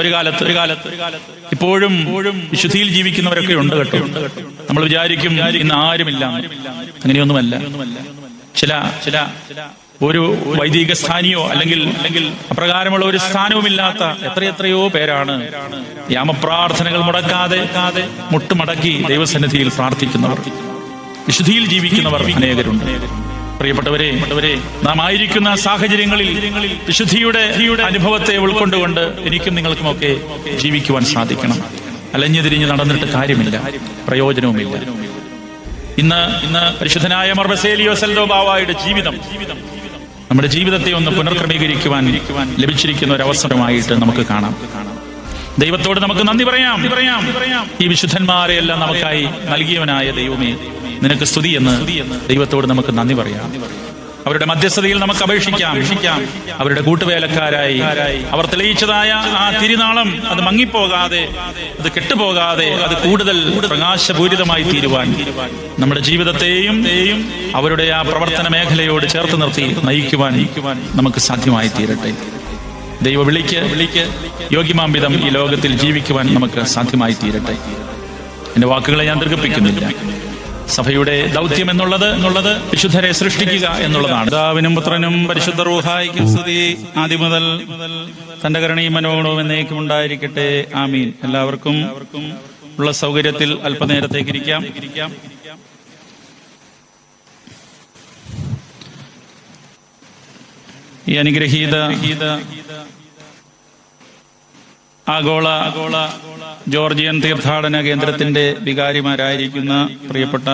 ഒരു കാലത്ത് ഒരു കാലത്ത്. ഇപ്പോഴും വിശുദ്ധിയിൽ ജീവിക്കുന്നവരൊക്കെ ഉണ്ട് കേട്ടോ. നമ്മൾ വിചാരിക്കും ഇന്ന് ആരുമില്ല. അങ്ങനെയൊന്നുമല്ല. ചില ചില ഒരു വൈദിക സ്ഥാനിയോ അല്ലെങ്കിൽ അല്ലെങ്കിൽ അപ്രകാരമുള്ള ഒരു സ്ഥാനവുമില്ലാത്ത എത്രയെത്രയോ പേരാണ് യാമപ്രാർത്ഥനകൾ മുടക്കാതെ മുട്ടുമടക്കി ദൈവസന്നിധിയിൽ പ്രാർത്ഥിക്കുന്നവർ. വിശുദ്ധിയിൽ ജീവിക്കുന്നവർ അനേകരുണ്ട്. പ്രിയപ്പെട്ടവരെ നാം ആയിരിക്കുന്ന സാഹചര്യങ്ങളിൽ വിശുദ്ധിയുടെ അനുഭവത്തെ ഉൾക്കൊണ്ടുകൊണ്ട് എനിക്കും നിങ്ങൾക്കുമൊക്കെ ജീവിക്കുവാൻ സാധിക്കണം. അലഞ്ഞു തിരിഞ്ഞ് നടന്നിട്ട് കാര്യമില്ല. പ്രയോജനവുമില്ല. ഇന്ന് ഇന്ന് പരിശുദ്ധനായ മർബസേലിയോ സെൽദോ ബാവായുടെ ജീവിതം നമ്മുടെ ജീവിതത്തെ ഒന്ന് പുനർക്രമീകരിക്കുവാൻ ലഭിച്ചിരിക്കുന്ന ഒരു അവസരമായിട്ട് നമുക്ക് കാണാം. ദൈവത്തോട് നമുക്ക് നന്ദി പറയാം. പറയാം. ഈ വിശുദ്ധന്മാരെ എല്ലാം നമുക്കായി നൽകിയവനായ ദൈവമേ നിനക്ക് സ്തുതി എന്ന് ദൈവത്തോട് നമുക്ക് നന്ദി പറയാം. അവരുടെ മധ്യസ്ഥതയിൽ നമുക്ക് അപേക്ഷിക്കാം. അവരുടെ കൂട്ടുവേലക്കാരായി അവർ തെളിയിച്ചതായ ആ തിരുനാളം അത് മങ്ങിപ്പോകാതെ അത് കെട്ടുപോകാതെ അത് കൂടുതൽ പ്രകാശപൂരിതമായി തീരുവാൻ നമ്മുടെ ജീവിതത്തെയും അവരുടെ ആ പ്രവർത്തന മേഖലയോട് ചേർത്ത് നിർത്തി നയിക്കുവാൻ നമുക്ക് സാധ്യമായി തീരട്ടെ. ദൈവ വിളിക്ക് വിളിക്ക് യോഗ്യമാംബിതം ഈ ലോകത്തിൽ ജീവിക്കുവാൻ നമുക്ക് സാധ്യമായി തീരട്ടെ. എന്റെ വാക്കുകളെ ഞാൻ ദീർഘിപ്പിക്കുന്നില്ല. സഭയുടെ ദൗത്യം എന്നുള്ളത് എന്നുള്ളത് വിശുദ്ധരെ സൃഷ്ടിക്കുക എന്നുള്ളതാണ്. പിതാവിനും പുത്രനും പരിശുദ്ധ റൂഹായിക്കും സ്തുതി. ആദ്യം മുതൽ തന്റെ കരുണയും മനോഗണവും എന്നേക്കും ഉണ്ടായിരിക്കട്ടെ. ആമീൻ. എല്ലാവർക്കും ഉള്ള സൗകര്യത്തിൽ അല്പനേരത്തേക്ക് ഇരിക്കാം. ഈ അനുഗ്രഹീത ആഗോള ജോർജിയൻ തീർത്ഥാടന കേന്ദ്രത്തിന്റെ വികാരിമാരായിരിക്കുന്ന പ്രിയപ്പെട്ട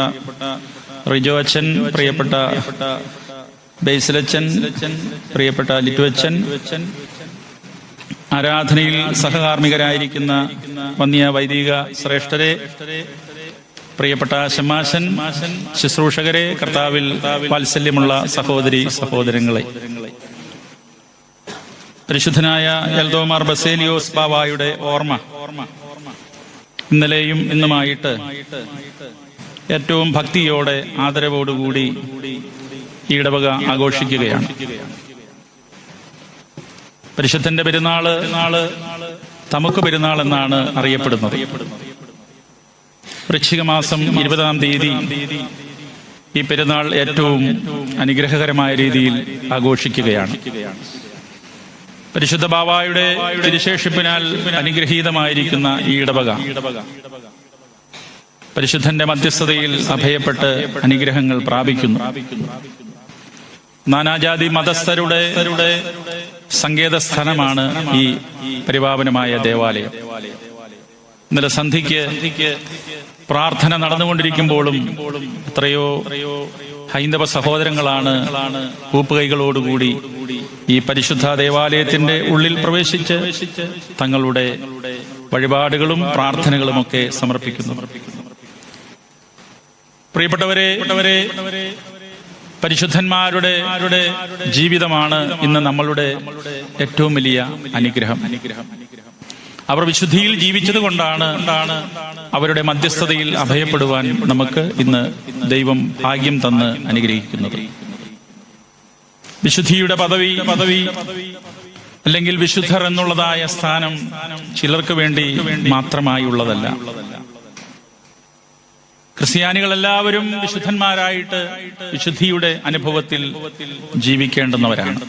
റിജോ അച്ഛൻ പ്രിയപ്പെട്ട ബേസിലച്ചൻ പ്രിയപ്പെട്ട ലിറ്റുവച്ചൻ ആരാധനയിൽ സഹകാർമ്മികരായിരിക്കുന്ന വന്നിയ വൈദിക ശ്രേഷ്ഠരെ പ്രിയപ്പെട്ട ശമാശൻ ശുശ്രൂഷകരെ കർത്താവിൽ വാത്സല്യമുള്ള സഹോദരി സഹോദരങ്ങളെ. പരിശുദ്ധനായ എൽദോമാർ ബസേലിയോസ് ബാവായുടെ ഓർമ്മ. ഇന്നലെയും ഇന്നുമായിട്ട് ഏറ്റവും ഭക്തിയോടെ ആദരവോടുകൂടി ഈ ഇടവക ആഘോഷിക്കുകയാണ്. പരിശുദ്ധന്റെ പെരുന്നാൾ നാൾ തമുക്ക് പെരുന്നാൾ എന്നാണ് അറിയപ്പെടുന്നത്. വൃശ്ചിക മാസം ഇരുപതാം തീയതി ഈ പെരുന്നാൾ ഏറ്റവും അനുഗ്രഹകരമായ രീതിയിൽ ആഘോഷിക്കുകയാണ്. പരിശുദ്ധ ബാബായുടെ തിരുശേഷിപ്പിനാൽ അനുഗ്രഹീതമായിരിക്കുന്ന ഈ ഇടവക. പരിശുദ്ധന്റെ മധ്യസ്ഥതയിൽ അഭയപ്പെട്ട് അനുഗ്രഹങ്ങൾ പ്രാപിക്കുന്നു. നാനാജാതി മതസ്ഥരുടെ സങ്കേത സ്ഥലമാണ് ഈ പരിപാവനമായ ദേവാലയം. ഇന്നലെ സന്ധിക്ക് പ്രാർത്ഥന നടന്നുകൊണ്ടിരിക്കുമ്പോഴും എത്രയോ ഹൈന്ദവ സഹോദരങ്ങളാണ് കൂപ്പുകൈകളോടുകൂടി ഈ പരിശുദ്ധ ദേവാലയത്തിന്റെ ഉള്ളിൽ പ്രവേശിച്ച് തങ്ങളുടെ വഴിപാടുകളും പ്രാർത്ഥനകളും ഒക്കെ സമർപ്പിക്കുന്നു. പ്രിയപ്പെട്ടവരെ പരിശുദ്ധന്മാരുടെ ജീവിതമാണ് ഇന്ന് നമ്മളുടെ ഏറ്റവും വലിയ അനുഗ്രഹം. അവർ വിശുദ്ധിയിൽ ജീവിച്ചത് കൊണ്ടാണ് അവരുടെ മധ്യസ്ഥതയിൽ അഭയപ്പെടുവാൻ നമുക്ക് ഇന്ന് ദൈവം ഭാഗ്യം തന്ന് അനുഗ്രഹിക്കുന്നത്. വിശുദ്ധിയുടെ പദവി പദവി അല്ലെങ്കിൽ വിശുദ്ധർ എന്നുള്ളതായ സ്ഥാനം ചിലർക്ക് വേണ്ടി മാത്രമായി ഉള്ളതല്ല. ക്രിസ്ത്യാനികൾ എല്ലാവരും വിശുദ്ധന്മാരായിട്ട് വിശുദ്ധിയുടെ അനുഭവത്തിൽ ജീവിക്കേണ്ടുന്നവരാണ്.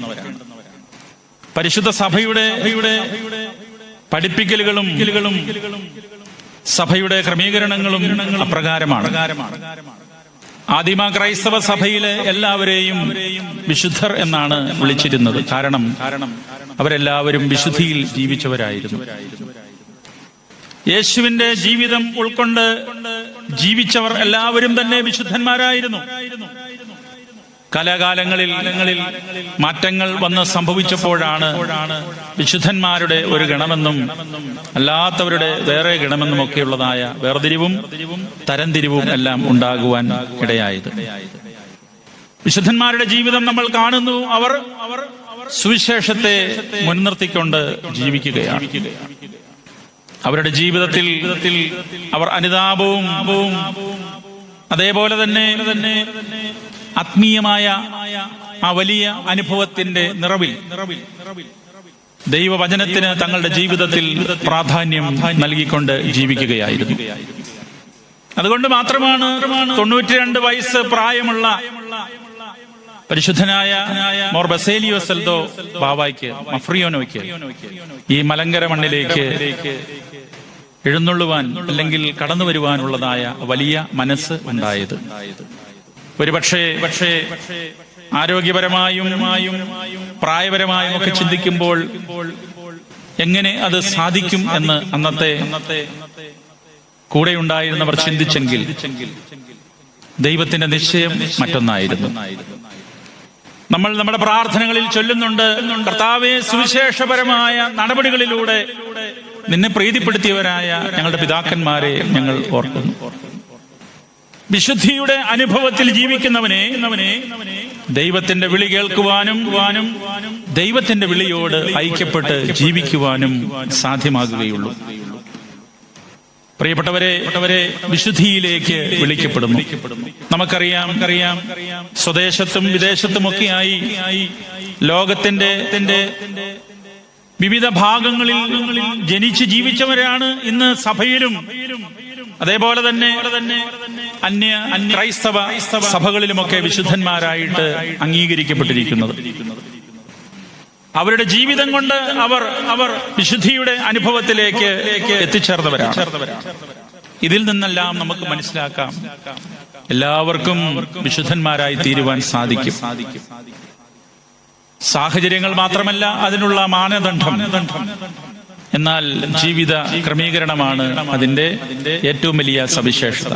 പരിശുദ്ധ സഭയുടെ പഠിപ്പിക്കലുകളും സഭയുടെ ക്രമീകരണങ്ങളും അപ്രകാരമാണ്. ആദിമ ക്രൈസ്തവ സഭയിലെ എല്ലാവരെയും വിശുദ്ധർ എന്നാണ് വിളിച്ചിരുന്നത്. കാരണം അവരെല്ലാവരും വിശുദ്ധിയിൽ ജീവിച്ചവരായിരുന്നു. യേശുവിന്റെ ജീവിതം ഉൾക്കൊണ്ട് ജീവിച്ചവർ എല്ലാവരും തന്നെ വിശുദ്ധന്മാരായിരുന്നു. കലാകാലങ്ങളിൽ മാറ്റങ്ങൾ വന്ന് സംഭവിച്ചപ്പോഴാണ് വിശുദ്ധന്മാരുടെ ഒരു ഗണമെന്നും അല്ലാത്തവരുടെ വേറെ ഗണമെന്നും ഒക്കെയുള്ളതായ വേർതിരിവും തരംതിരിവും എല്ലാം ഉണ്ടാകുവാൻ ഇടയായത്. വിശുദ്ധന്മാരുടെ ജീവിതം നമ്മൾ കാണുന്നു. അവർ സുവിശേഷത്തെ മുൻനിർത്തിക്കൊണ്ട് ജീവിക്കുകയാണ്. അവരുടെ ജീവിതത്തിൽ അവർ അനുതാപവും അതേപോലെ തന്നെ തന്നെ ആത്മീയമായ ആ വലിയ അനുഭവത്തിന്റെ നിറവിൽ ദൈവവചനത്തിന് തങ്ങളുടെ ജീവിതത്തിൽ പ്രാധാന്യം നൽകിക്കൊണ്ട് ജീവിക്കുകയായിരുന്നു. അതുകൊണ്ട് മാത്രമാണ് തൊണ്ണൂറ്റിരണ്ട് വയസ്സ് പ്രായമുള്ള പരിശുദ്ധനായ മോർ ബസേലിയോസ് മഫ്രിയോനോയ്ക്ക് ഈ മലങ്കര മണ്ണിലേക്ക് എഴുന്നള്ളുവാൻ അല്ലെങ്കിൽ കടന്നു വരുവാനുള്ളതായ വലിയ മനസ്സ് ഉണ്ടായത്. ഒരുപക്ഷേ പക്ഷേ ആരോഗ്യപരമായും പ്രായപരമായും ഒക്കെ ചിന്തിക്കുമ്പോൾ എങ്ങനെ അത് സാധിക്കും എന്ന് അന്നത്തെ കൂടെ ഉണ്ടായിരുന്നവർ ചിന്തിച്ചെങ്കിൽ ദൈവത്തിന്റെ നിശ്ചയം മറ്റൊന്നായിരുന്നു. നമ്മൾ നമ്മുടെ പ്രാർത്ഥനകളിൽ ചൊല്ലുന്നുണ്ട് കർത്താവെ സുവിശേഷപരമായ നടപടികളിലൂടെ നിന്നെ പ്രീതിപ്പെടുത്തിയവരായ ഞങ്ങളുടെ പിതാക്കന്മാരെ ഞങ്ങൾ ഓർക്കുന്നു. വിശുദ്ധിയുടെ അനുഭവത്തിൽ ജീവിക്കുന്നവനെ ദൈവത്തിന്റെ വിളി കേൾക്കുവാനും ദൈവത്തിന്റെ വിളിയോട് ഐക്യപ്പെട്ട് ജീവിക്കുവാനും സാധ്യമാകുകയുള്ളൂ. പ്രിയപ്പെട്ടവരെ വിശുദ്ധിയിലേക്ക് വിളിക്കപ്പെടുന്നു. നമുക്കറിയാം അറിയാം സ്വദേശത്തും വിദേശത്തുമൊക്കെയായി ലോകത്തിന്റെ വിവിധ ഭാഗങ്ങളിൽ ജനിച്ച് ജീവിച്ചവരാണ് ഇന്ന് സഭയിലും. അതേപോലെ തന്നെ അന്യ ക്രൈസ്തവ സഭകളിലുമൊക്കെ വിശുദ്ധന്മാരായിട്ട് അംഗീകരിക്കപ്പെട്ടിരിക്കുന്നത്. അവരുടെ ജീവിതം കൊണ്ട് അവർ അവർ വിശുദ്ധിയുടെ അനുഭവത്തിലേക്ക് എത്തിച്ചേർന്നവരാണ്. ഇതിൽ നിന്നെല്ലാം നമുക്ക് മനസ്സിലാക്കാം. എല്ലാവർക്കും വിശുദ്ധന്മാരായി തീരുവാൻ സാധിക്കും. സാഹചര്യങ്ങൾ മാത്രമല്ല അതിനുള്ള മാനദണ്ഡം. എന്നാൽ ജീവിത ക്രമീകരണമാണ് അതിന്റെ ഏറ്റവും വലിയ സവിശേഷത.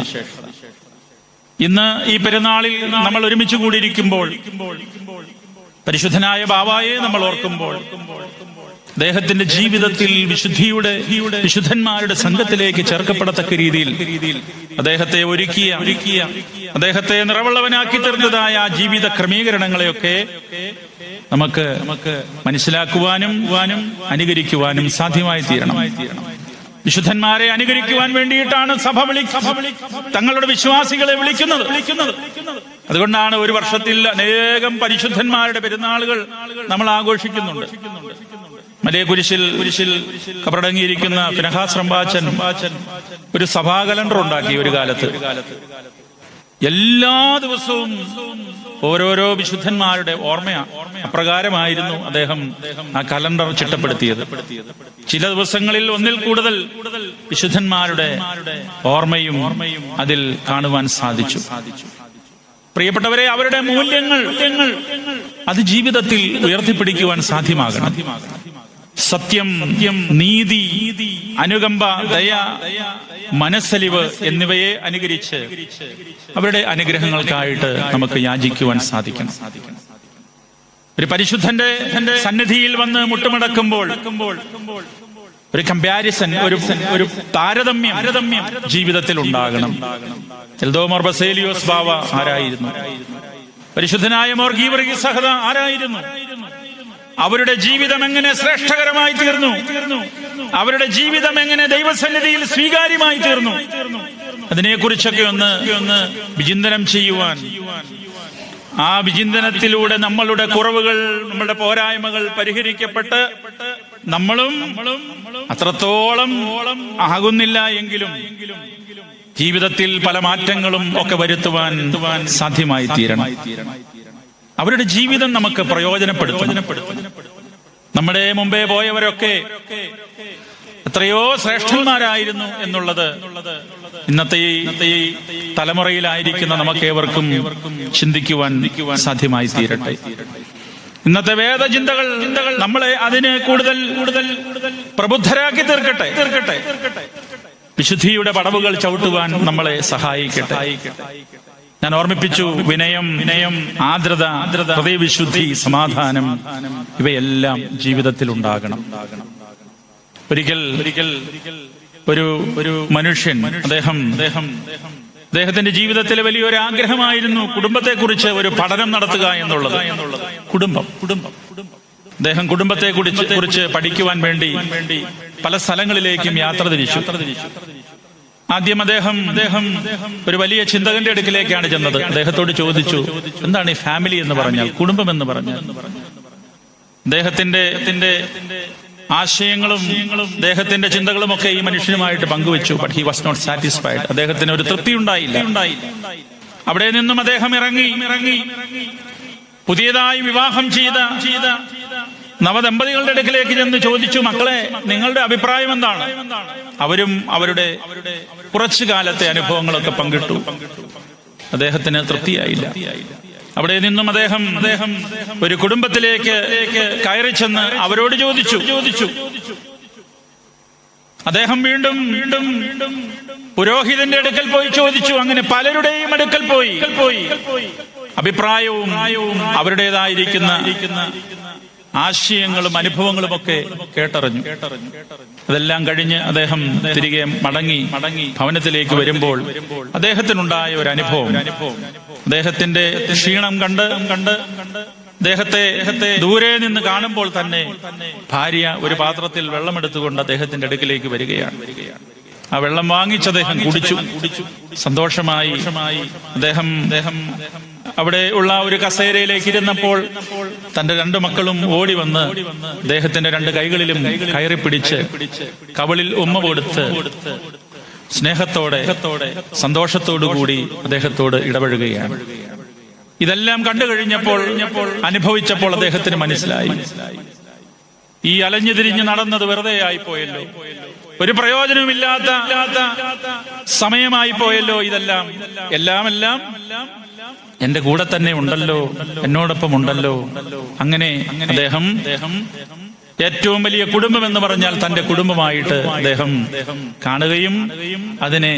ഇന്ന് ഈ പെരുന്നാളിൽ നമ്മൾ ഒരുമിച്ച് കൂടിയിരിക്കുമ്പോൾ പരിശുദ്ധനായ ബാവായെ നമ്മൾ ഓർക്കുമ്പോൾ അദ്ദേഹത്തിന്റെ ജീവിതത്തിൽ വിശുദ്ധിയുടെ വിശുദ്ധന്മാരുടെ സംഘത്തിലേക്ക് ചേർക്കപ്പെടത്തക്ക രീതിയിൽ അദ്ദേഹത്തെ ഒരുക്കിയ ഒരുക്കിയ അദ്ദേഹത്തെ നിറവുള്ളവനാക്കി തീർന്നതായ ജീവിത ക്രമീകരണങ്ങളെയൊക്കെ നമുക്ക് നമുക്ക് മനസ്സിലാക്കുവാനും അനുകരിക്കുവാനും സാധ്യമായി തീരണം വിശുദ്ധന്മാരെ അനുകരിക്കുവാൻ വേണ്ടിയിട്ടാണ് സഭ വിളി തങ്ങളുടെ വിശ്വാസികളെ വിളിക്കുന്നത്. അതുകൊണ്ടാണ് ഒരു വർഷത്തിൽ അനേകം പരിശുദ്ധന്മാരുടെ പെരുന്നാളുകൾ നമ്മൾ ആഘോഷിക്കുന്നുണ്ട്. മലേ കുരിശിൽ കുരിശിൽ കബറടങ്ങിയിരിക്കുന്ന പിനഹാസ്രംബാച്ചൻ ഒരു സഭാ കലണ്ടർ ഉണ്ടാക്കി ഒരു കാലത്ത്. എല്ലാ ദിവസവും ഓരോരോ വിശുദ്ധന്മാരുടെ ഓർമ്മ അപ്രകാരമായിരുന്നു അദ്ദേഹം ആ കലണ്ടർ ചിട്ടപ്പെടുത്തിയത്. ചില ദിവസങ്ങളിൽ ഒന്നിൽ കൂടുതൽ വിശുദ്ധന്മാരുടെ ഓർമ്മയും അതിൽ കാണുവാൻ സാധിച്ചു. പ്രിയപ്പെട്ടവരെ അവരുടെ മൂല്യങ്ങൾ അത് ജീവിതത്തിൽ ഉയർത്തിപ്പിടിക്കുവാൻ സാധ്യമാകണം. സത്യം നീതി അനുകമ്പ ദയ മനസ്സലിവ് എന്നിവയെ അനുകരിച്ച് അവരുടെ അനുഗ്രഹങ്ങൾക്കായിട്ട് നമുക്ക് യാചിക്കുവാൻ സാധിക്കണം. ഒരു പരിശുദ്ധന്റെ സന്നിധിയിൽ വന്ന് മുട്ടുമടക്കുമ്പോൾ ഒരു കമ്പാരിസൺ ഒരു ഒരു താരതമ്യം താരതമ്യം ജീവിതത്തിൽ ഉണ്ടാകണം എൽദോമോർ ബസേലിയോസ് ബാവ ആരായിരുന്നു? പരിശുദ്ധനായ മോർ ഗീവർഗി സഹദ ആരായിരുന്നു? അവരുടെ ജീവിതം എങ്ങനെ ശ്രേഷ്ഠകരമായി തീർന്നു? അവരുടെ ജീവിതം എങ്ങനെ ദൈവസന്നിധിയിൽ സ്വീകാര്യമായി തീർന്നു? അതിനെക്കുറിച്ചൊക്കെ ഒന്ന് ഒന്ന് വിചിന്തനം ചെയ്യുവാൻ. ആ വിചിന്തനത്തിലൂടെ നമ്മളുടെ കുറവുകൾ നമ്മളുടെ പോരായ്മകൾ പരിഹരിക്കപ്പെട്ട് നമ്മളും അത്രത്തോളം ആകുന്നില്ല എങ്കിലും ജീവിതത്തിൽ പല മാറ്റങ്ങളും ഒക്കെ വരുത്തുവാൻ സാധ്യമായി തീരണം അവരുടെ ജീവിതം നമുക്ക് പ്രയോജനപ്പെടുത്തണം നമ്മുടെ മുമ്പേ പോയവരൊക്കെ എത്രയോ ശ്രേഷ്ഠന്മാരായിരുന്നു എന്നുള്ളത് ഇന്നത്തെ ഈ തലമുറയിലായിരിക്കുന്ന നമുക്കേവർക്കും ചിന്തിക്കുവാൻ സാധ്യമായി തീരട്ടെ. ഇന്നത്തെ വേദചിന്തകൾ ചിന്തകൾ നമ്മളെ അതിന് കൂടുതൽ കൂടുതൽ പ്രബുദ്ധരാക്കി തീർക്കട്ടെ തീർക്കട്ടെ. വിശുദ്ധിയുടെ പടവുകൾ ചവിട്ടുവാൻ നമ്മളെ സഹായിക്കട്ടെ. ഞാൻ ഓർമ്മിപ്പിച്ചു വിനയം വിനയം ആദ്രത ആദ്രത ഹൃദയവിശുദ്ധി സമാധാനം ഇവയെല്ലാം ജീവിതത്തിൽ ഉണ്ടാകണം. ഒരിക്കൽ ഒരിക്കൽ ഒരു ഒരു മനുഷ്യൻ അദ്ദേഹം അദ്ദേഹം അദ്ദേഹത്തിന്റെ ജീവിതത്തിലെ വലിയൊരു ആഗ്രഹമായിരുന്നു കുടുംബത്തെക്കുറിച്ച് ഒരു പഠനം നടത്തുക എന്നുള്ളത്. കുടുംബം. കുടുംബം അദ്ദേഹം കുടുംബത്തെ കുറിച്ച് കുറിച്ച് പഠിക്കുവാൻ വേണ്ടി പല സ്ഥലങ്ങളിലേക്കും യാത്ര തിരിച്ചു. ആദ്യം അദ്ദേഹം അദ്ദേഹം ഒരു വലിയ ചിന്തകന്റെ അടുക്കിലേക്കാണ് ചെന്നത്. അദ്ദേഹത്തോട് ചോദിച്ചു എന്താണ് ഈ ഫാമിലി എന്ന് പറഞ്ഞാൽ കുടുംബം എന്ന് പറഞ്ഞാൽ? അദ്ദേഹത്തിന്റെ ആശയങ്ങളും അദ്ദേഹത്തിന്റെ ചിന്തകളും ഒക്കെ ഈ മനുഷ്യനുമായിട്ട് പങ്കുവെച്ചു but he was not satisfied അദ്ദേഹത്തിന് ഒരു തൃപ്തി ഉണ്ടായില്ല. അവിടെ നിന്നും അദ്ദേഹം ഇറങ്ങി. ഇറങ്ങി പുതിയതായി വിവാഹം ചെയ്ത ചെയ്ത നവദമ്പതികളുടെ അടുക്കിലേക്ക് ചെന്ന് ചോദിച്ചു മക്കളെ നിങ്ങളുടെ അഭിപ്രായം എന്താണ്? അവരും അവരുടെ കുറച്ചു കാലത്തെ അനുഭവങ്ങളൊക്കെ പങ്കിട്ടു. അദ്ദേഹത്തിന് തൃപ്തിയായില്ല. അവിടെ നിന്നും അദ്ദേഹം അദ്ദേഹം ഒരു കുടുംബത്തിലേക്ക് കയറി ചെന്ന് അവരോട് ചോദിച്ചു. ചോദിച്ചു അദ്ദേഹം വീണ്ടും വീണ്ടും പുരോഹിതന്റെ അടുക്കൽ പോയി ചോദിച്ചു. അങ്ങനെ പലരുടെയും അടുക്കൽ പോയി പോയി. അഭിപ്രായവും അവരുടേതായിരിക്കുന്ന ആശയങ്ങളും അനുഭവങ്ങളും ഒക്കെ കേട്ടറിഞ്ഞു. അതെല്ലാം കഴിഞ്ഞ് അദ്ദേഹം തിരികെ മടങ്ങി മടങ്ങി ഭവനത്തിലേക്ക് വരുമ്പോൾ അദ്ദേഹത്തിനുണ്ടായ ഒരു അനുഭവം. അദ്ദേഹത്തിന്റെ ക്ഷീണം കണ്ട് കണ്ട് അദ്ദേഹത്തെ ദൂരെ നിന്ന് കാണുമ്പോൾ തന്നെ ഭാര്യ ഒരു പാത്രത്തിൽ വെള്ളമെടുത്തുകൊണ്ട് അദ്ദേഹത്തിന്റെ അടുക്കിലേക്ക് വരികയാണ്. ആ വെള്ളം വാങ്ങിച്ച് അദ്ദേഹം കുടിച്ചു. സന്തോഷമായി അദ്ദേഹം അദ്ദേഹം അവിടെ ഉള്ള ഒരു കസേരയിലേക്ക് ഇരുന്നപ്പോൾ തന്റെ രണ്ടു മക്കളും ഓടി വന്ന് അദ്ദേഹത്തിന്റെ രണ്ട് കൈകളിലും കയറി പിടിച്ച് കവളിൽ ഉമ്മ കൊടുത്ത് സ്നേഹത്തോടെ സന്തോഷത്തോടു കൂടി അദ്ദേഹത്തോട് ഇടപഴകുകയാണ്. ഇതെല്ലാം കണ്ടു കഴിഞ്ഞപ്പോൾ അനുഭവിച്ചപ്പോൾ അദ്ദേഹത്തിന് മനസ്സിലായി. ഈ അലഞ്ഞു തിരിഞ്ഞ് നടന്നത് വെറുതെ ആയിപ്പോയല്ലോ. ഒരു പ്രയോജനവുമില്ലാത്ത സമയമായി പോയല്ലോ ഇതെല്ലാം. എല്ലാം എല്ലാം എന്റെ കൂടെ തന്നെ ഉണ്ടല്ലോ എന്നോടൊപ്പം ഉണ്ടല്ലോ. അങ്ങനെ അദ്ദേഹം ഏറ്റവും വലിയ കുടുംബം എന്ന് പറഞ്ഞാൽ തന്റെ കുടുംബമായിട്ട് അദ്ദേഹം കാണുകയും അതിനെ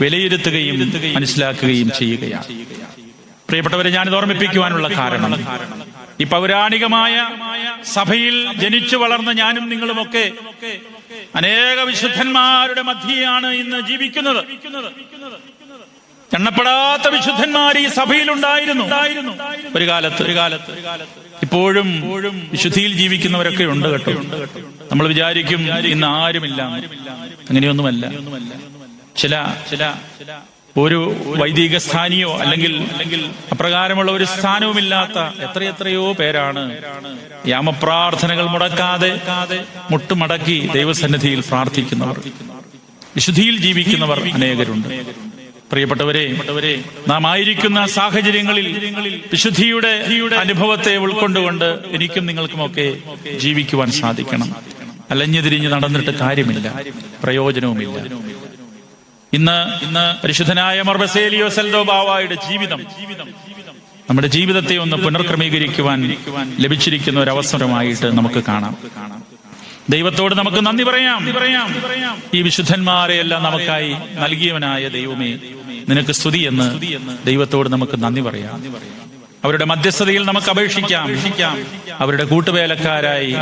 വിലയിരുത്തുകയും മനസ്സിലാക്കുകയും ചെയ്യുകയാണ്. പ്രിയപ്പെട്ടവരെ ഞാനിത് ഓർമ്മിപ്പിക്കുവാനുള്ള കാരണം. ഈ പൗരാണികമായ സഭയിൽ ജനിച്ചു വളർന്ന ഞാനും നിങ്ങളുമൊക്കെ അനേക വിശുദ്ധന്മാരുടെ മധ്യയാണ് ഇന്ന് ജീവിക്കുന്നത്. എണ്ണപ്പെടാത്ത വിശുദ്ധന്മാർ ഈ സഭയിൽ ഉണ്ടായിരുന്നു ഒരു കാലത്ത് ഒരു കാലത്ത്. ഇപ്പോഴും വിശുദ്ധിയിൽ ജീവിക്കുന്നവരൊക്കെ ഉണ്ട് കേട്ടോ. നമ്മൾ വിചാരിക്കും ഇന്ന് ആരുമില്ല. അങ്ങനെയൊന്നുമല്ല. ചില ചില ഒരു വൈദിക സ്ഥാനിയോ അല്ലെങ്കിൽ അപ്രകാരമുള്ള ഒരു സ്ഥാനവുമില്ലാത്ത എത്രയെത്രയോ പേരാണ് യാമപ്രാർത്ഥനകൾ മുടക്കാതെ മുട്ടുമടക്കി ദൈവസന്നിധിയിൽ പ്രാർത്ഥിക്കുന്നവർ. വിശുദ്ധിയിൽ ജീവിക്കുന്നവർ അനേകരുണ്ട്. പ്രിയപ്പെട്ടവരെ നാം ആയിരിക്കുന്ന സാഹചര്യങ്ങളിൽ വിശുദ്ധിയുടെ അനുഭവത്തെ ഉൾക്കൊണ്ടുകൊണ്ട് എനിക്കും നിങ്ങൾക്കുമൊക്കെ ജീവിക്കുവാൻ സാധിക്കണം. അലഞ്ഞു തിരിഞ്ഞ് നടന്നിട്ട് കാര്യമില്ല. പ്രയോജനവുമില്ല. ഇന്ന് ഇന്ന് പരിശുദ്ധനായ മർബസേലിയോ സെൽദോ ബാവായുടെ ജീവിതം നമ്മുടെ ജീവിതത്തെ ഒന്ന് പുനർക്രമീകരിക്കുവാൻ ലഭിച്ചിരിക്കുന്ന ഒരു അവസരമായിട്ട് നമുക്ക് കാണാം. ദൈവത്തോട് നമുക്ക് നന്ദി പറയാം. ഈ വിശുദ്ധന്മാരെയെല്ലാം നമുക്കായി നൽകിയവനായ ദൈവമേ നിനക്ക് സ്തുതി എന്ന് ദൈവത്തോട് നമുക്ക് നന്ദി പറയാം. അവരുടെ മധ്യസ്ഥതയിൽ നമുക്ക് അപേക്ഷിക്കാം. അവരുടെ കൂട്ടുവേലക്കാരായി.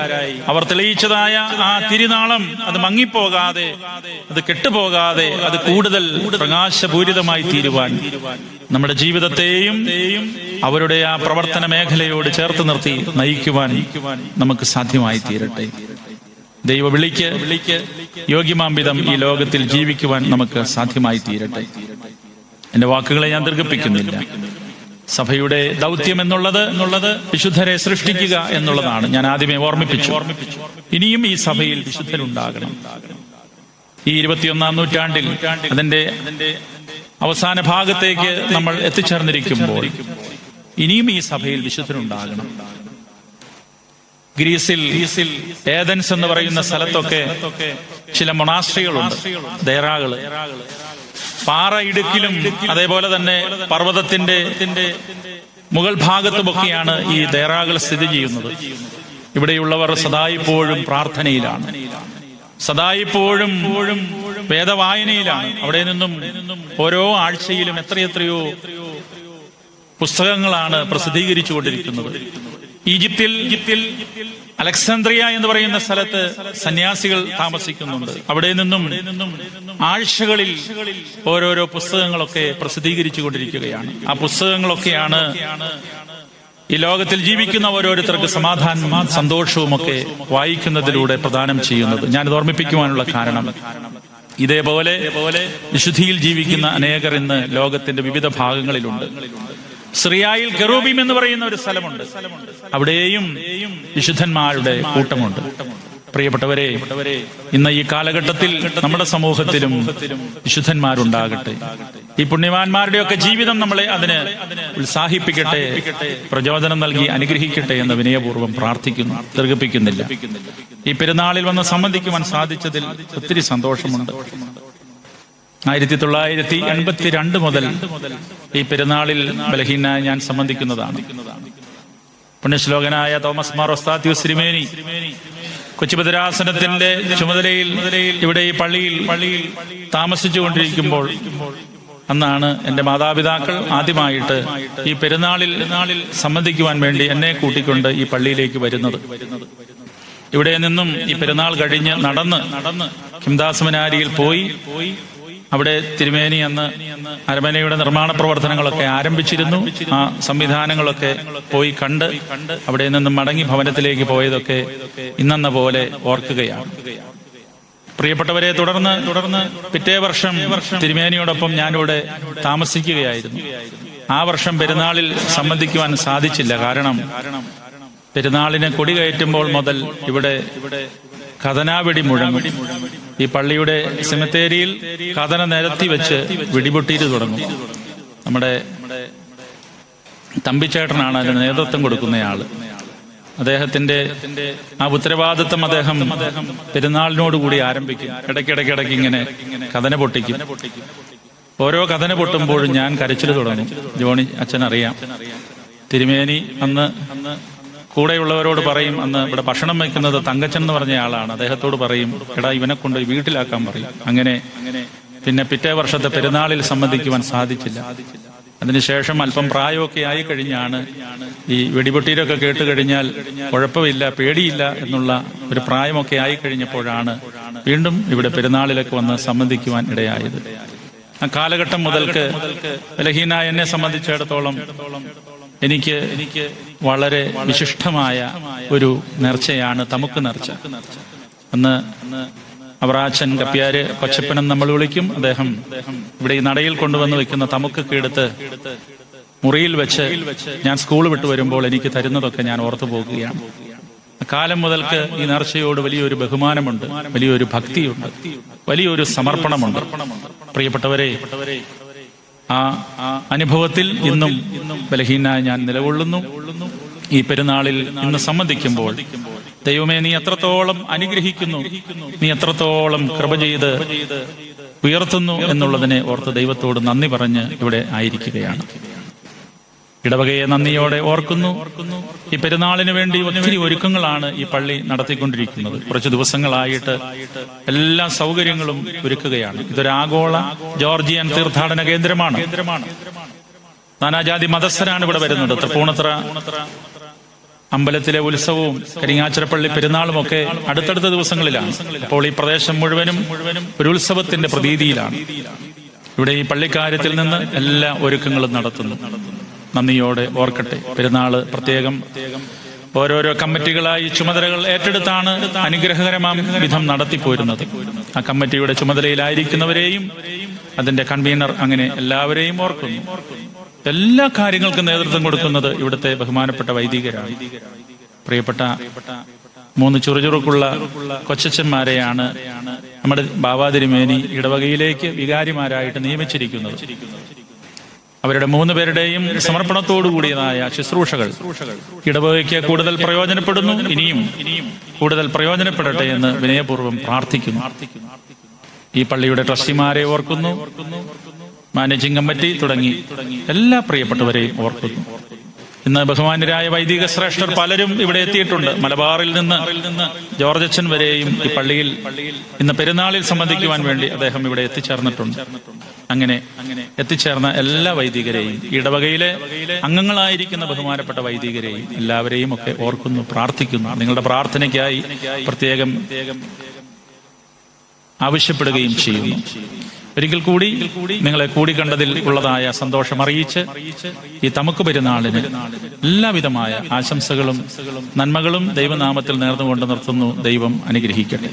അവർ തെളിയിച്ചതായ ആ തിരുനാളം അത് മങ്ങിപ്പോകാതെ അത് കെട്ടുപോകാതെ അത് കൂടുതൽ പ്രകാശപൂരിതമായി തീരുവാൻ നമ്മുടെ ജീവിതത്തെയും അവരുടെ ആ പ്രവർത്തന മേഖലയോട് ചേർത്ത് നിർത്തി നയിക്കുവാൻ നമുക്ക് സാധ്യമായി തീരട്ടെ. ദൈവ വിളിക്ക് വിളിക്ക് യോഗ്യമാംവിധം ഈ ലോകത്തിൽ ജീവിക്കുവാൻ നമുക്ക് സാധ്യമായി തീരട്ടെ. എന്റെ വാക്കുകളെ ഞാൻ ദീർഘിപ്പിക്കുന്നില്ല. സഭയുടെ ദൗത്യം എന്നുള്ളത് എന്നുള്ളത് വിശുദ്ധരെ സൃഷ്ടിക്കുക എന്നുള്ളതാണ്. ഞാൻ ആദ്യമേ ഓർമ്മിപ്പിച്ചു. ഓർമ്മിപ്പിച്ചു ഇനിയും ഈ സഭയിൽ വിശുദ്ധരുണ്ടാകണം. ഈ ഇരുപത്തിയൊന്നാം നൂറ്റാണ്ടിൽ അതിന്റെ അവസാന ഭാഗത്തേക്ക് നമ്മൾ എത്തിച്ചേർന്നിരിക്കുമ്പോൾ ഇനിയും ഈ സഭയിൽ വിശുദ്ധരുണ്ടാകണം. ഗ്രീസിൽ ഗ്രീസിൽ ഏതൻസ് എന്ന് പറയുന്ന സ്ഥലത്തൊക്കെ ചില മൊണാസ്ട്രികളുണ്ട് ദേറാകൾ. പാറ ഇടുക്കിലും അതേപോലെ തന്നെ പർവതത്തിന്റെ മുകൾ ഭാഗത്തുമൊക്കെയാണ് ഈ ദേറാകൾ സ്ഥിതി ചെയ്യുന്നത്. ഇവിടെയുള്ളവർ സദായിപ്പോഴും പ്രാർത്ഥനയിലാണ്. സദായിപ്പോഴും വേദവായനയിലാണ്. അവിടെ നിന്നും ഓരോ ആഴ്ചയിലും എത്രയെത്രയോ പുസ്തകങ്ങളാണ് പ്രസിദ്ധീകരിച്ചുകൊണ്ടിരിക്കുന്നത്. ഈജിപ്തിൽ അലക്സാന്ദ്രിയ എന്ന് പറയുന്ന സ്ഥലത്ത് സന്യാസികൾ താമസിക്കുന്നുണ്ട്. അവിടെ നിന്നും ആഴ്ചകളിൽ ഓരോരോ പുസ്തകങ്ങളൊക്കെ പ്രസിദ്ധീകരിച്ചു കൊണ്ടിരിക്കുകയാണ്. ആ പുസ്തകങ്ങളൊക്കെയാണ് ഈ ലോകത്തിൽ ജീവിക്കുന്ന ഓരോരുത്തർക്ക് സമാധാനവും സന്തോഷവും ഒക്കെ വായിക്കുന്നതിലൂടെ പ്രദാനം ചെയ്യുന്നത്. ഞാൻ ഓർമ്മിപ്പിക്കുവാനുള്ള കാരണം. ഇതേപോലെ വിശുദ്ധിയിൽ ജീവിക്കുന്ന അനേകർ ഇന്ന് ലോകത്തിന്റെ വിവിധ ഭാഗങ്ങളിലുണ്ട്. സിറിയായിൽ കെറൂബീം എന്ന് പറയുന്ന ഒരു സ്ഥലമുണ്ട്. അവിടെയും വിശുദ്ധന്മാരുടെ കൂട്ടമുണ്ട്. പ്രിയപ്പെട്ടവരെ ഇന്ന് ഈ കാലഘട്ടത്തിൽ നമ്മുടെ സമൂഹത്തിലും വിശുദ്ധന്മാരുണ്ടാകട്ടെ. ഈ പുണ്യവാന്മാരുടെയൊക്കെ ജീവിതം നമ്മളെ അതിന് ഉത്സാഹിപ്പിക്കട്ടെ പ്രചോദനം നൽകി അനുഗ്രഹിക്കട്ടെ എന്ന് വിനയപൂർവം പ്രാർത്ഥിക്കുന്നു. ദീർഘിപ്പിക്കുന്നില്ല. ഈ പെരുന്നാളിൽ വന്ന് സംബന്ധിക്കുവാൻ സാധിച്ചതിൽ ഒത്തിരി സന്തോഷമുണ്ട്. ആയിരത്തി തൊള്ളായിരത്തി എൺപത്തി രണ്ട് മുതൽ ഈ പെരുന്നാളിൽ ബലഹീനായി ഞാൻ സംബന്ധിക്കുന്നതാണ്. പുണ്യശ്ലോകനായ തോമസ് മാർ ഒസ്താത്യൂസ് സിരിമേനി കൊച്ചുഭദ്രാസനത്തിന്റെ ചുമതലയിൽ ഇവിടെ ഈ പള്ളിയിൽ പള്ളിയിൽ താമസിച്ചു കൊണ്ടിരിക്കുമ്പോൾ അന്നാണ് എന്റെ മാതാപിതാക്കൾ ആദ്യമായിട്ട് ഈ പെരുന്നാളിൽ നാളിൽ സംബന്ധിക്കുവാൻ വേണ്ടി എന്നെ കൂട്ടിക്കൊണ്ട് ഈ പള്ളിയിലേക്ക് വരുന്നത്. ഇവിടെ നിന്നും ഈ പെരുന്നാൾ കഴിഞ്ഞ് നടന്ന് നടന്ന് കിംദാസമനാരിയിൽ പോയി അവിടെ തിരുമേനി അന്ന് അരമനയുടെ നിർമ്മാണ പ്രവർത്തനങ്ങളൊക്കെ ആരംഭിച്ചിരുന്നു. ആ സംവിധാനങ്ങളൊക്കെ പോയി കണ്ട് അവിടെ നിന്നും മടങ്ങി ഭവനത്തിലേക്ക് പോയതൊക്കെ ഇന്നെന്ന പോലെ ഓർക്കുകയാണ്. പ്രിയപ്പെട്ടവരെ തുടർന്ന് തുടർന്ന് പിറ്റേ വർഷം തിരുമേനിയോടൊപ്പം ഞാനിവിടെ താമസിക്കുകയായിരുന്നു. ആ വർഷം പെരുന്നാളിൽ സംബന്ധിക്കുവാൻ സാധിച്ചില്ല. കാരണം പെരുന്നാളിനെ കൊടി കയറ്റുമ്പോൾ മുതൽ ഇവിടെ കഥനാവെടി മുഴങ്ങും. ഈ പള്ളിയുടെ സെമിത്തേരിയിൽ കഥന നിരത്തി വെച്ച് വെടിപൊട്ടിയിട്ട് തുടങ്ങും. നമ്മുടെ തമ്പിച്ചേട്ടനാണ് അതിന് നേതൃത്വം കൊടുക്കുന്നയാൾ അദ്ദേഹത്തിന്റെ ആ ഉത്തരവാദിത്വം അദ്ദേഹം പെരുന്നാളിനോട് കൂടി ആരംഭിക്കും. ഇടയ്ക്കിടയ്ക്കിടയ്ക്ക് ഇങ്ങനെ കഥന പൊട്ടിക്കും. ഓരോ കഥന പൊട്ടുമ്പോഴും ഞാൻ കരച്ചിൽ തുടങ്ങും. ജോണി അച്ഛൻ അറിയാം തിരുമേനി അന്ന് കൂടെയുള്ളവരോട് പറയും അന്ന് ഇവിടെ ഭക്ഷണം വയ്ക്കുന്നത് തങ്കച്ചൻ എന്ന് പറഞ്ഞ ആളാണ്. അദ്ദേഹത്തോട് പറയും എടാ ഇവനെ കൊണ്ട് വീട്ടിലാക്കാൻ പറയും. അങ്ങനെ പിന്നെ പിറ്റേ വർഷത്തെ പെരുന്നാളിൽ സംബന്ധിക്കുവാൻ സാധിച്ചില്ല. അതിനുശേഷം അല്പം പ്രായമൊക്കെ ആയി കഴിഞ്ഞാണ് ഈ വെടിപൊട്ടീരൊക്കെ കേട്ട് കഴിഞ്ഞാൽ കുഴപ്പമില്ല പേടിയില്ല എന്നുള്ള ഒരു പ്രായമൊക്കെ ആയി കഴിഞ്ഞപ്പോഴാണ് വീണ്ടും ഇവിടെ പെരുന്നാളിലൊക്കെ വന്ന് സംബന്ധിക്കുവാൻ ഇടയായത്. ആ കാലഘട്ടം മുതൽക്ക് ബലഹീന എന്നെ സംബന്ധിച്ചിടത്തോളം എനിക്ക് എനിക്ക് വളരെ വിശിഷ്ടമായ ഒരു നേർച്ചയാണ് തമുക്ക് നേർച്ച. അന്ന് അവറാച്ചൻ കപ്പ്യാര് കൊച്ചപ്പനം നമ്മൾ വിളിക്കും. അദ്ദേഹം ഇവിടെ ഈ നടയിൽ കൊണ്ടുവന്ന് വെക്കുന്ന തമുക്കൊക്കെ എടുത്ത് മുറിയിൽ വെച്ച് ഞാൻ സ്കൂൾ വിട്ടു വരുമ്പോൾ എനിക്ക് തരുന്നതൊക്കെ ഞാൻ ഓർത്തു പോകുകയാണ്. കാലം മുതൽക്ക് ഈ നേർച്ചയോട് വലിയൊരു ബഹുമാനമുണ്ട് വലിയൊരു ഭക്തിയുണ്ട് വലിയൊരു സമർപ്പണമുണ്ട്. പ്രിയപ്പെട്ടവരെ ആ അനുഭവത്തിൽ ഇന്നും ബലഹീനായി ഞാൻ നിലകൊള്ളുന്നു. ഈ പെരുന്നാളിൽ ഇന്ന് സംബന്ധിക്കുമ്പോൾ ദൈവമേ നീ എത്രത്തോളം അനുഗ്രഹിക്കുന്നു നീ എത്രത്തോളം കൃപ ചെയ്ത് ഉയർത്തുന്നു എന്നുള്ളതിനെ ഓർത്ത് ദൈവത്തോട് നന്ദി പറഞ്ഞ് ഇവിടെ ആയിരിക്കുകയാണ്. ഇടവകയെ നന്ദിയോടെ ഓർക്കുന്നു. ഈ പെരുന്നാളിന് വേണ്ടി ഒത്തിരി ഒരുക്കങ്ങളാണ് ഈ പള്ളി നടത്തിക്കൊണ്ടിരിക്കുന്നത്. കുറച്ച് ദിവസങ്ങളായിട്ട് എല്ലാ സൗകര്യങ്ങളും ഒരുക്കുകയാണ്. ഇതൊരു ആഗോള ജോർജിയൻ തീർത്ഥാടന കേന്ദ്രമാണ്. നാനാജാതി മതസ്ഥരാണ് ഇവിടെ വരുന്നത്. തൃപ്പൂണിത്ര അമ്പലത്തിലെ ഉത്സവവും കരിങ്ങാച്ചിറപ്പള്ളി പെരുന്നാളും ഒക്കെ അടുത്തടുത്ത ദിവസങ്ങളിലാണ്. അപ്പോൾ ഈ പ്രദേശം മുഴുവനും ഒരു ഉത്സവത്തിന്റെ പ്രതീതിയിലാണ്. ഇവിടെ ഈ പള്ളിക്കാര്യത്തിൽ നിന്ന് എല്ലാ ഒരുക്കങ്ങളും നടത്തുന്നു. നന്ദിയോടെ ഓർക്കട്ടെ. പെരുന്നാൾ പ്രത്യേകം ഓരോരോ കമ്മിറ്റികളായി ചുമതലകൾ ഏറ്റെടുത്താണ് അനുഗ്രഹകരമാം വിധം നടത്തിപ്പോരുന്നത്. ആ കമ്മിറ്റിയുടെ ചുമതലയിലായിരിക്കുന്നവരെയും അതിന്റെ കൺവീനർ അങ്ങനെ എല്ലാവരെയും ഓർക്കുന്നു. എല്ലാ കാര്യങ്ങൾക്കും നേതൃത്വം കൊടുക്കുന്നത് ഇവിടുത്തെ ബഹുമാനപ്പെട്ട വൈദികരാണ്. പ്രിയപ്പെട്ട മൂന്ന് ചുറുചുറുക്കുള്ള കൊച്ചച്ചന്മാരെയാണ് നമ്മുടെ ബാബാതിരുമേനി ഇടവകയിലേക്ക് വികാരിമാരായിട്ട് നിയമിച്ചിരിക്കുന്നത്. അവരുടെ മൂന്ന് പേരുടെയും സമർപ്പണത്തോടു കൂടിയതായ ശുശ്രൂഷകൾ ഇടവകയ്ക്ക് കൂടുതൽ പ്രയോജനപ്പെടുന്നു. ഇനിയും കൂടുതൽ പ്രയോജനപ്പെടട്ടെ എന്ന് വിനയപൂർവം പ്രാർത്ഥിക്കുന്നു. ഈ പള്ളിയുടെ ട്രസ്റ്റിമാരെ ഓർക്കുന്നു. മാനേജിംഗ് കമ്മിറ്റി തുടങ്ങി. എല്ലാ പ്രിയപ്പെട്ടവരെയും ഓർക്കുന്നു. ഇന്ന് ബഹുമാന്യരായ വൈദിക ശ്രേഷ്ഠർ പലരും ഇവിടെ എത്തിയിട്ടുണ്ട്. മലബാറിൽ നിന്ന് ജോർജ് അച്ഛൻ വരെയും ഈ പള്ളിയിൽ ഇന്ന് പെരുന്നാളിൽ സംബന്ധിക്കുവാൻ വേണ്ടി അദ്ദേഹം ഇവിടെ എത്തിച്ചേർന്നിട്ടുണ്ട്. അങ്ങനെ എത്തിച്ചേർന്ന എല്ലാ വൈദികരെയും ഇടവകയിലെ അംഗങ്ങളായിരിക്കുന്ന ബഹുമാനപ്പെട്ട വൈദികരെയും എല്ലാവരെയും ഒക്കെ ഓർക്കുന്നു പ്രാർത്ഥിക്കുന്നു. നിങ്ങളുടെ പ്രാർത്ഥനയ്ക്കായി പ്രത്യേകം ആവശ്യപ്പെടുകയും ചെയ്യുന്നു. ഒരിക്കൽ കൂടി നിങ്ങളെ കൂടി കണ്ടതിൽ ഉള്ളതായ സന്തോഷം അറിയിച്ച് ഈ തമുക്ക് പെരുന്നാളിന് എല്ലാവിധമായ ആശംസകളും നന്മകളും ദൈവനാമത്തിൽ നേർന്നുകൊണ്ട് നിർത്തുന്നു ദൈവം അനുഗ്രഹിക്കട്ടെ.